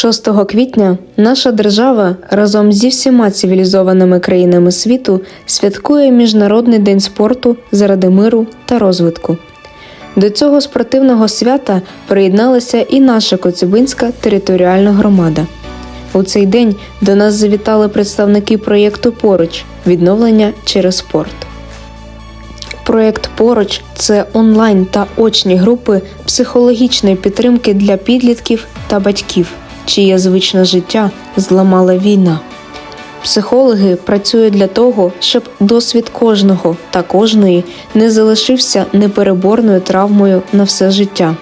6 квітня наша держава разом зі всіма цивілізованими країнами світу святкує Міжнародний день спорту заради миру та розвитку. До цього спортивного свята приєдналася і наша Коцюбинська територіальна громада. У цей день до нас завітали представники проєкту Поруч відновлення через спорт. Проєкт Поруч це онлайн та очні групи психологічної підтримки для підлітків та батьків, чиє звичне життя зламала війна. Психологи працюють для того, щоб досвід кожного та кожної не залишився непереборною травмою на все життя.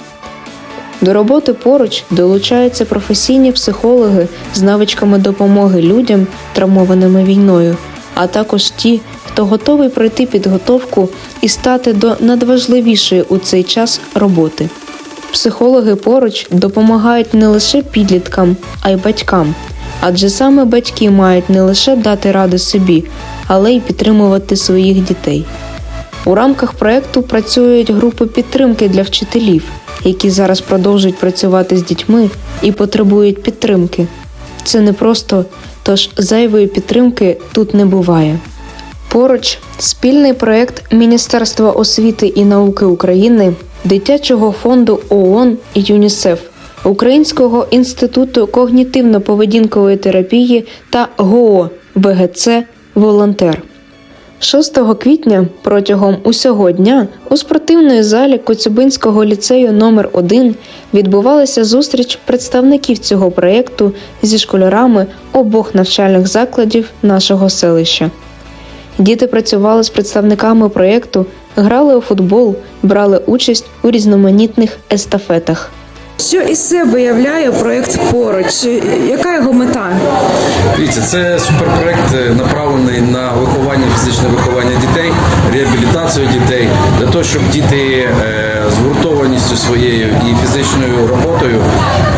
До роботи поруч долучаються професійні психологи з навичками допомоги людям, травмованими війною, а також ті, хто готовий пройти підготовку і стати до надважливішої у цей час роботи. Психологи поруч допомагають не лише підліткам, а й батькам, адже саме батьки мають не лише дати ради собі, але й підтримувати своїх дітей. У рамках проекту працюють групи підтримки для вчителів, які зараз продовжують працювати з дітьми і потребують підтримки. Це не просто, тож зайвої підтримки тут не буває. Поруч спільний проект Міністерства освіти і науки України, Дитячого фонду ООН і ЮНІСЕФ, Українського інституту когнітивно-поведінкової терапії та ГО ВГЦ Волонтер. 6 квітня протягом усього дня у спортивної залі Коцюбинського ліцею номер 1 відбувалася зустріч представників цього проєкту зі школярами обох навчальних закладів нашого селища. Діти працювали з представниками проєкту, грали у футбол, брали участь у різноманітних естафетах. Що із себе являє проєкт поруч? Яка його мета? Дивіться, це суперпроект е, направлений на виховання, фізичне виховання дітей, реабілітацію дітей, для того, щоб діти е, з гуртованістю своєю і фізичною роботою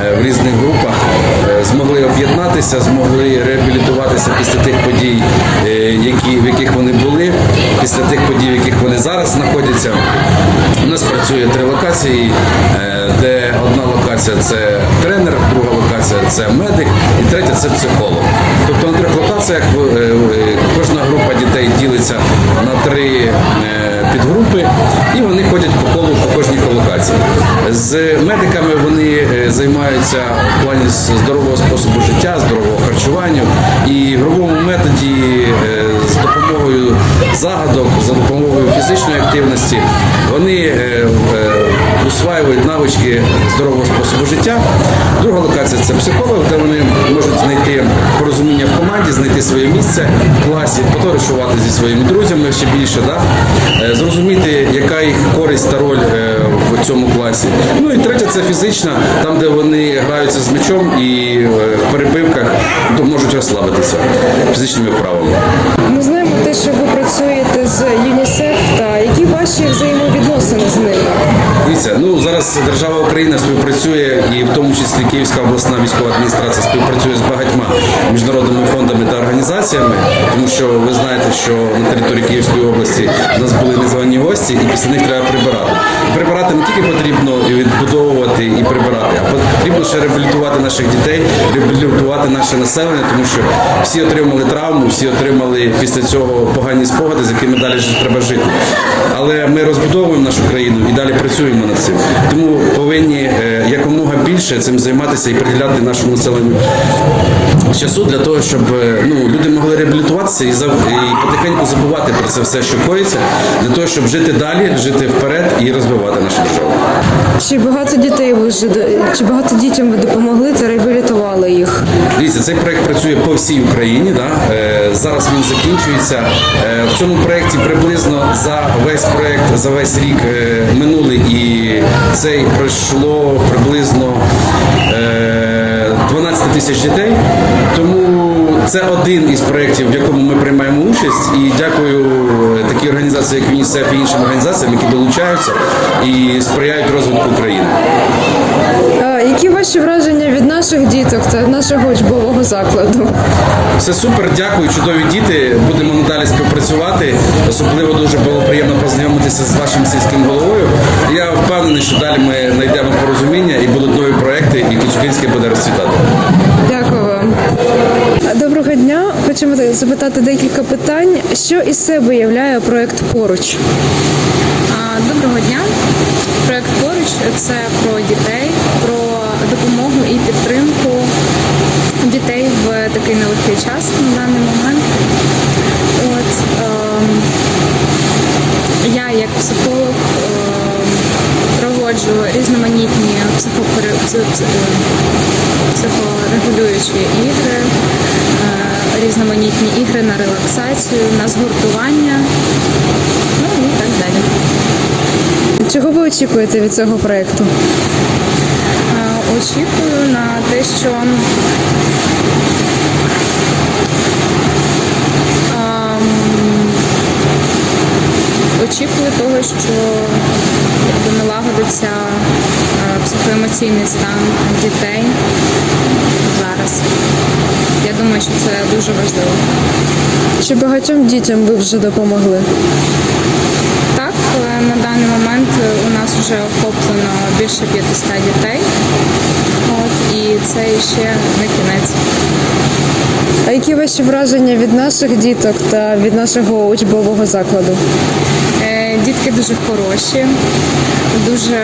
е, в різних групах змогли об'єднатися, змогли реабілітуватися після тих подій, які, в яких вони були, після тих подій, в яких вони зараз знаходяться. У нас працює три локації, е, де одна локація це тренер, друга локація це медик, і третя це психолог. Тобто на трьох локаціях е, е, кожна група дітей ділиться на три підгрупи, і вони ходять по колу по кожній локації. З медиками вони займаються в плані здорового способу з допомогою загадок, за допомогою фізичної активності. Вони е, е, усваюють навички здорового способу життя. Друга локація це психолог, де вони можуть знайти порозуміння в команді, знайти своє місце в класі, потоваришувати зі своїми друзями ще більше, да? Е, зрозуміти, яка їх користь та роль е, в цьому класі. Ну і третя це фізична, там, де вони граються з м'ячом і е, в перебивках то можуть розслабитися фізичними вправами. Ми знаємо те, що ви працюєте з ЮНІСЕФ та які ваші ними? Дивіться, ну зараз держава Україна співпрацює і в тому числі Київська обласна військова адміністрація співпрацює з багатьма міжнародними фондами та організаціями, тому що ви знаєте, що на території Київської області в нас були незвані гості, і після них треба прибирати. І прибирати не тільки потрібно відбудовувати і прибирати, а потрібно ще реабілітувати наших дітей, реабілітувати наше населення, тому що всі отримали травму, всі отримали після цього погані спогади, з якими далі треба жити. Але ми розбудовуємо нашу країну і далі працюємо над цим. Тому повинні е, якомога більше цим займатися і приділяти нашому населенню часу для того, щоб е, ну, люди могли реабілітуватися і, зав- і потихеньку забувати про це все, що коїться, для того, щоб жити далі, жити вперед і розвивати нашу державу. Чи багато дітей ви чи багато дітям ви допомогли та реабілітували їх? Дивіться, цей проект працює по всій Україні. Да? Е, зараз він закінчується. Е, в цьому проєкті приблизно за весь проект, за весь рік е, минулий і цей пройшло приблизно е, 12 тисяч дітей. Тому це один із проєктів, в якому ми приймаємо участь. І дякую е, такій організації, як ЮНІСЕФ і іншим організаціям, які долучаються і сприяють розвитку України. Які ваші враження від наших діток та нашого учбового закладу? Все супер, дякую, чудові діти. Будемо надалі співпрацювати. Особливо дуже було приємно познайомитися з вашим сільським головою. Я впевнений, що далі ми знайдемо порозуміння і будуть нові проекти, і Шуфінський буде розцвітати. Дякую вам. Доброго дня. Хочемо запитати декілька питань. Що із себе являє проект поруч? А, Доброго дня. Проект поруч це про дітей, про підтримку дітей в такий нелегкий час на даний момент. От, ем, я як психолог ем, проводжу різноманітні е, психорегулюючі ігри, е, різноманітні ігри на релаксацію, на згуртування, ну і так далі. Чого ви очікуєте від цього проекту? Очікую на те, що ем, очікую того, що якби, налагодиться е, психоемоційний стан дітей зараз. Я думаю, що це дуже важливо. Чи багатьом дітям ви вже допомогли? Так, е, на даний момент е, у нас вже охоплено більше 500 дітей. От, і це ще не кінець. А які ваші враження від наших діток та від нашого учбового закладу? Е, Дітки дуже хороші, дуже,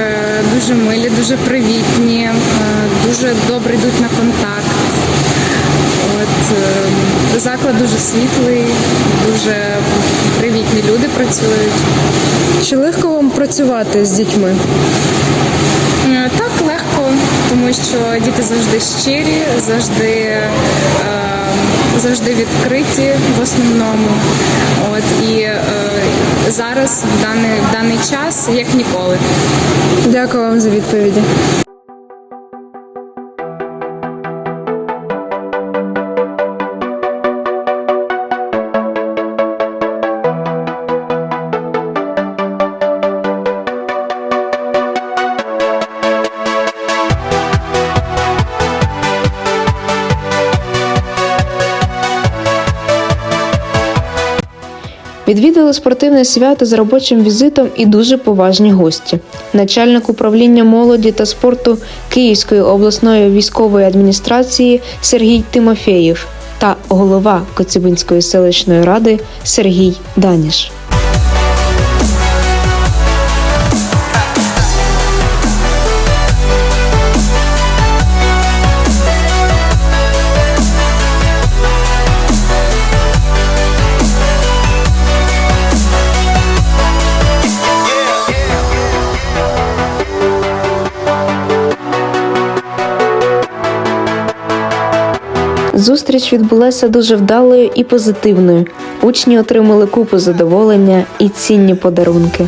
дуже милі, дуже привітні, е, дуже добре йдуть на контакт. От, заклад дуже світлий, дуже привітні люди працюють. Чи легко вам працювати з дітьми? Е, Так легко, тому що діти завжди щирі, завжди, е, завжди відкриті в основному. От, і е, зараз в даний, в даний час як ніколи. Дякую вам за відповіді. Відвідали спортивне свято з робочим візитом і дуже поважні гості. Начальник управління молоді та спорту Київської обласної військової адміністрації Сергій Тимофєєв та голова Коцюбинської селищної ради Сергій Даніш. Зустріч відбулася дуже вдалою і позитивною. Учні отримали купу задоволення і цінні подарунки.